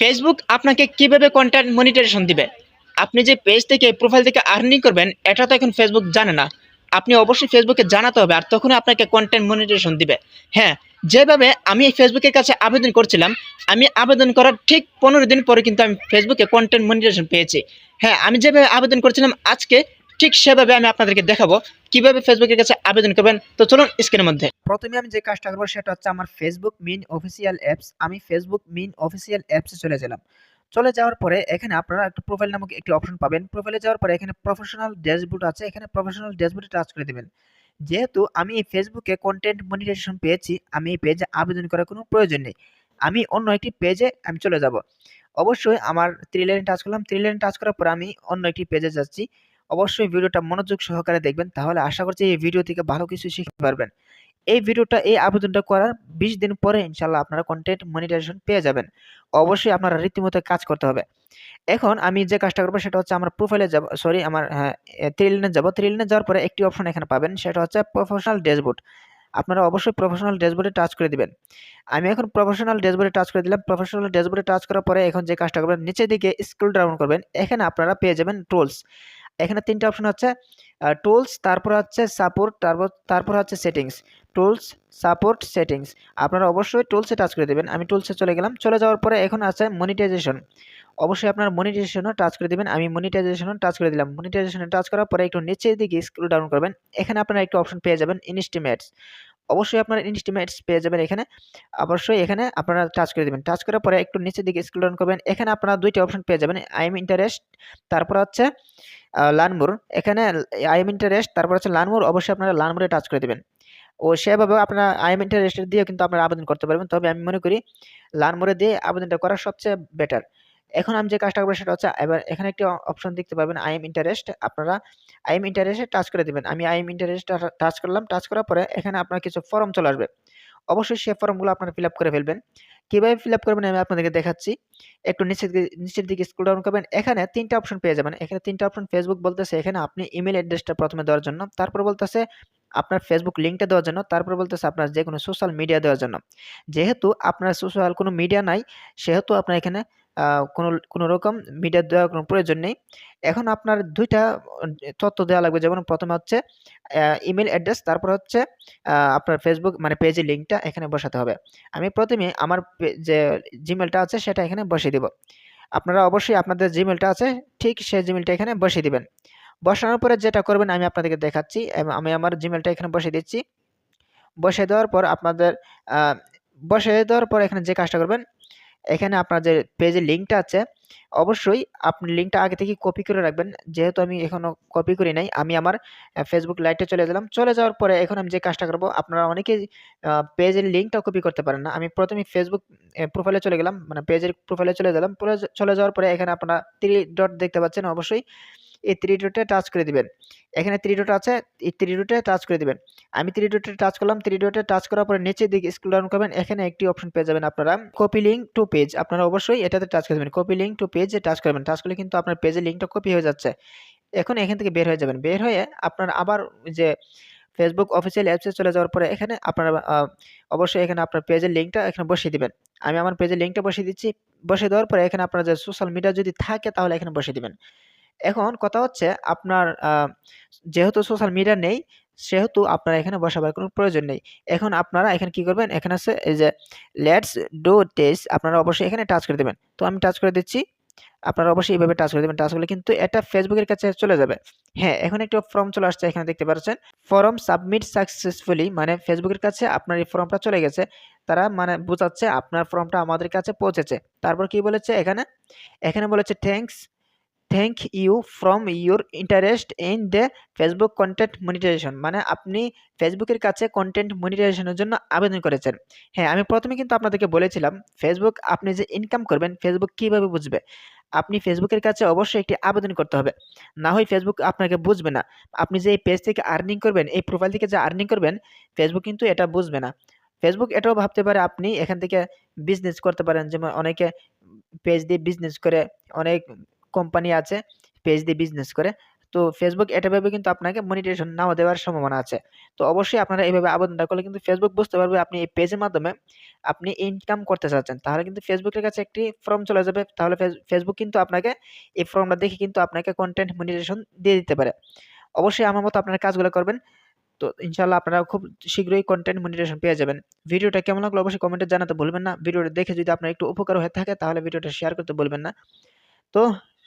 Facebook আপনাকে কীভাবে content monetization দিবে? আপনি যে পেজ থেকে প্রোফাইল থেকে আর্নিং করবেন, এটা তো এখন ফেসবুক জানে না। আপনি অবশ্যই ফেসবুকে জানাতে হবে আর তখন আপনাকে কন্টেন্ট মনিটাইজেশন দিবে। হ্যাঁ যেভাবে আমি ফেসবুকের কাছে আবেদন করছিলাম, আমি আবেদন করার ঠিক পনেরো দিন পরে কিন্তু আমি ফেসবুকে কন্টেন্ট মনিটাইজেশন পেয়েছি। হ্যাঁ আমি যেভাবে আবেদন করছিলাম, আজকে ঠিক সেভাবে আমি আপনাদেরকে দেখাবো। কীভাবে ফেসবুকের কাছে আবেদন করবেন, তো চলুন স্ক্রিনের মধ্যে। প্রথমে আমি যে কাজটা করব, সেটা হচ্ছে আমার ফেসবুক মিন অফিসিয়াল অ্যাপস আমি ফেসবুক মিন অফিসিয়াল অ্যাপসে চলে গেলাম। চলে যাওয়ার পরে এখানে আপনারা একটা প্রোফাইল নামক একটি অপশন পাবেন। প্রোফাইলে যাওয়ার পরে এখানে প্রফেশনাল ড্যাশবোর্ড আছে। এখানে প্রফেশনাল ড্যাশবোর্ডে টাচ করে দেবেন। যেহেতু আমি ফেসবুকে কন্টেন্ট মনিটাইজেশন পেয়েছি, আমি এই পেজে আবেদন করার কোনো প্রয়োজন নেই। আমি অন্য একটি পেজে আমি চলে যাব। অবশ্যই আমার থ্রি লাইনে টাচ করলাম। থ্রি লাইনে টাচ করার পর আমি অন্য একটি পেজে যাচ্ছি। অবশ্যই ভিডিওটা মনোযোগ সহকারে দেখবেন, তাহলে আশা করছি এই ভিডিও থেকে ভালো কিছু শিখতে পারবেন। এই ভিডিওটা, এই আবেদনটা করার বিশ দিন পরে ইনশাল্লাহ আপনারা কন্টেন্ট মনিটাইজেশন পেয়ে যাবেন। অবশ্যই আপনারা রীতিমতো কাজ করতে হবে। এখন আমি যে কাজটা করব সেটা হচ্ছে আমার প্রোফাইলে যাব সরি আমার হ্যাঁ থ্রি লাইনে যাব। থ্রি লাইনে যাওয়ার পরে একটি অপশন এখানে পাবেন, সেটা হচ্ছে প্রফেশনাল ড্যাশবোর্ড আপনারা অবশ্যই প্রফেশনাল ড্যাশবোর্ডে টাচ করে দিবেন। আমি এখন প্রফেশনাল ড্যাশবোর্ডে টাচ করে দিলাম। প্রফেশনাল ড্যাশবোর্ডে টাচ করার পরে এখন যে কাজটা করবেন, নিচের দিকে স্ক্রল ডাউন করবেন, এখানে আপনারা পেয়ে যাবেন টুলস এখানে তিনটা অপশন হচ্ছে টুলস তারপর হচ্ছে সাপোর্ট তারপর তারপর হচ্ছে সেটিংস টুলস সাপোর্ট সেটিংস আপনারা অবশ্যই টুলসে টাচ করে দেবেন। আমি টুলসে চলে গেলাম। চলে যাওয়ার পরে এখন আছে মনিটাইজেশন অবশ্যই আপনার মনিটাইজেশনও টাচ করে দেবেন। আমি মনিটাইজেশনও টাচ করে দিলাম। মনিটাইজেশনে টাচ করার পরে একটু নিচের দিকে স্ক্রল ডাউন করবেন। এখানে আপনারা একটু অপশন পেয়ে যাবেন ইনস্টিমেটস অবশ্যই আপনারা ইনস্টিমেটস পেয়ে যাবেন এখানে। অবশ্যই এখানে আপনারা টাচ করে দেবেন। টাচ করার পরে একটু নিচের দিকে স্ক্রল ডাউন করবেন। এখানে আপনারা দুইটা অপশন পেয়ে যাবেন। আই এম ইন্টারেস্ট তারপর হচ্ছে লানমোর। এখানে আই এম ইন্টারেস্ট, তারপর হচ্ছে লানমোর, অবশ্যই আপনারা লানমোরে টাচ করে দেবেন। ও সেভাবে আপনারা আই এম ইন্টারেস্টেড দিয়ে কিন্তু আপনারা আবেদন করতে পারবেন। তবে আমি মনে করি লানমোরে দিয়ে আবেদনটা করা সবচেয়ে বেটার এখন আমি যে কাজটা করব সেটা হচ্ছে, এবার এখানে একটি অপশন দেখতে পাবেন, আই এম ইন্টারেস্ট। আপনারা আই এম ইন্টারেস্টে টাচ করে দেবেন। আমি আই এম ইন্টারেস্ট টাচ করলাম, টাচ করার পরে এখানে আপনার কিছু ফর্ম চলে আসবে। অবশ্যই সেই ফর্মগুলো আপনারা ফিল আপ করে ফেলবেন। কীভাবে ফিল আপ করবেন আমি আপনাদেরকে দেখাচ্ছি। একটু নিচের দিকে নিচের দিকে স্কুল ডাউন করবেন। এখানে তিনটা অপশন পেয়ে যাবেন। এখানে তিনটা অপশন ফেসবুক বলতেছে, এখানে আপনি ইমেল অ্যাড্রেসটা প্রথমে দেওয়ার জন্য। তারপর বলতেছে, আপনার ফেসবুক লিঙ্কটা দেওয়ার জন্য। তারপর বলতেছে, আপনার যে কোনো সোশ্যাল মিডিয়া দেওয়ার জন্য। যেহেতু আপনার সোশ্যাল কোনো মিডিয়া নাই, সেহেতু আপনার এখানে কোনো কোনো রকম মিডিয়া দেওয়ার কোনো প্রয়োজন নেই। এখন আপনার দুইটা, তথ্য দেওয়া লাগবে। যেমন প্রথমে হচ্ছে ইমেল অ্যাড্রেস তারপর হচ্ছে আপনার ফেসবুক মানে পেজের লিঙ্কটা এখানে বসাতে হবে। আমি প্রথমে আমার যে জিমেলটা আছে, সেটা এখানে বসিয়ে দেব। আপনারা অবশ্যই আপনাদের জিমেলটা আছে, ঠিক সেই জিমেলটা এখানে বসিয়ে দিবেন। বসানোর পরে যেটা করবেন, আমি আপনাদেরকে দেখাচ্ছি। আমি আমার জিমেলটা এখানে বসিয়ে দিচ্ছি। বসিয়ে দেওয়ার পর আপনাদের বসিয়ে দেওয়ার পর এখানে যে কাজটা করবেন এখানে আপনার যে পেজের লিঙ্কটা আছে, অবশ্যই আপনি লিঙ্কটা আগে থেকে কপি করে রাখবেন। যেহেতু আমি এখনও কপি করি নাই, আমি আমার ফেসবুক লাইটে চলে গেলাম চলে যাওয়ার পরে এখন আমি যে কাজটা করব, আপনারা অনেকেই পেজের লিঙ্কটা কপি করতে পারেন না। আমি প্রথমে ফেসবুক প্রোফাইলে চলে গেলাম মানে পেজের প্রোফাইলে চলে গেলাম। চলে যাওয়ার পরে এখানে আপনারা থ্রি ডট দেখতে পাচ্ছেন। অবশ্যই এই থ্রি ডটে টাচ করে দিবেন। এখানে থ্রি ডট আছে, এই থ্রি ডটে টাচ করে দিবেন। আমি থ্রি ডটে টাচ করলাম থ্রি ডটে টাচ করার পরে নিচের দিকে স্ক্রল ডাউন করবেন, এখানে একটি অপশন পেয়ে যাবেন আপনারা কপি লিঙ্ক টু পেজ আপনারা অবশ্যই এটাতে টাচ করে দেবেন কপি লিঙ্ক টু পেজে টাচ করবেন। টাচ করলে কিন্তু আপনার পেজের লিঙ্কটা কপি হয়ে যাচ্ছে। এখন এখান থেকে বের হয়ে যাবেন। বের হয়ে আপনার আবার যে ফেসবুক অফিসিয়াল অ্যাপসে চলে যাওয়ার পরে এখানে আপনারা অবশ্যই এখানে আপনার পেজের লিঙ্কটা এখানে বসিয়ে দিবেন। আমি আমার পেজের লিঙ্কটা বসিয়ে দিচ্ছি। বসিয়ে দেওয়ার পরে এখানে আপনার যে সোশ্যাল মিডিয়া যদি থাকে তাহলে এখানে বসিয়ে দিবেন। এখন কথা হচ্ছে আপনার যেহেতু সোশ্যাল মিডিয়া নেই, সেহেতু আপনার এখানে বসাবার কোনো প্রয়োজন নেই। এখন আপনারা এখানে কি করবেন? এখানে আছে এই যে লেটস ডো টেস্ট আপনারা অবশ্যই এখানে টাচ করে দেবেন। তো আমি টাচ করে দিচ্ছি, আপনারা অবশ্যই এইভাবে টাচ করে দেবেন। টাচ করলে কিন্তু এটা ফেসবুকের কাছে চলে যাবে। হ্যাঁ এখন একটা ফর্ম চলে আসছে, এখানে দেখতে পাচ্ছেন। ফর্ম সাবমিট সাকসেসফুলি মানে ফেসবুকের কাছে আপনার এই ফর্মটা চলে গেছে। তারা মানে বোঝাচ্ছে আপনার ফর্মটা আমাদের কাছে পৌঁছেছে। তারপর কি বলেছে এখানে? এখানে বলেছে thanks thank you from your interest in the Facebook content monetization মানে আপনি ফেসবুকের কাছে কন্টেন্ট মনিটাইজেশনের জন্য আবেদন করেছেন। হ্যাঁ আমি প্রথমে কিন্তু আপনাদেরকে বলেছিলাম ফেসবুক আপনি যে ইনকাম করবেন ফেসবুক কীভাবে বুঝবে? আপনি ফেসবুকের কাছে অবশ্যই একটি আবেদন করতে হবে। না হয় ফেসবুক আপনাকে বুঝবে না। আপনি যে এই পেজ থেকে আর্নিং করবেন, এই প্রোফাইল থেকে যে আর্নিং করবেন ফেসবুক কিন্তু এটা বুঝবে না। ফেসবুক এটাও ভাবতে পারে আপনি এখান থেকে বিজনেস করতে পারেন। যেমন অনেকে পেজ দিয়ে বিজনেস করে, অনেক কোম্পানি আছে, পেজ দিয়ে বিজনেস করে। তো ফেসবুক এটা ভেবে কিন্তু আপনাকে মনিটাইজেশন নাও দেওয়ার সম্ভাবনা আছে। তো অবশ্যই আপনারা এইভাবে আবেদনটা করলে কিন্তু ফেসবুক বুঝতে পারবে আপনি এই পেজের মাধ্যমে আপনি ইনকাম করতে চাচ্ছেন। তাহলে কিন্তু ফেসবুকের কাছে একটি ফর্ম চলে যাবে। তাহলে ফেস- ফেসবুক কিন্তু আপনাকে এই ফর্মটা দেখে কিন্তু আপনাকে কন্টেন্ট মনিটাইজেশন দিয়ে দিতে পারে। অবশ্যই আমার মতো আপনারা কাজগুলো করবেন। তো ইনশাল্লাহ আপনারা খুব শীঘ্রই কন্টেন্ট মনিটাইজেশন পেয়ে যাবেন। ভিডিওটা কেমন লাগল অবশ্যই কমেন্টে জানাতে ভুলবেন না। ভিডিওটা দেখে যদি আপনার একটু উপকার হয়ে থাকে, তাহলে ভিডিওটা শেয়ার করতে বলবেন না। তো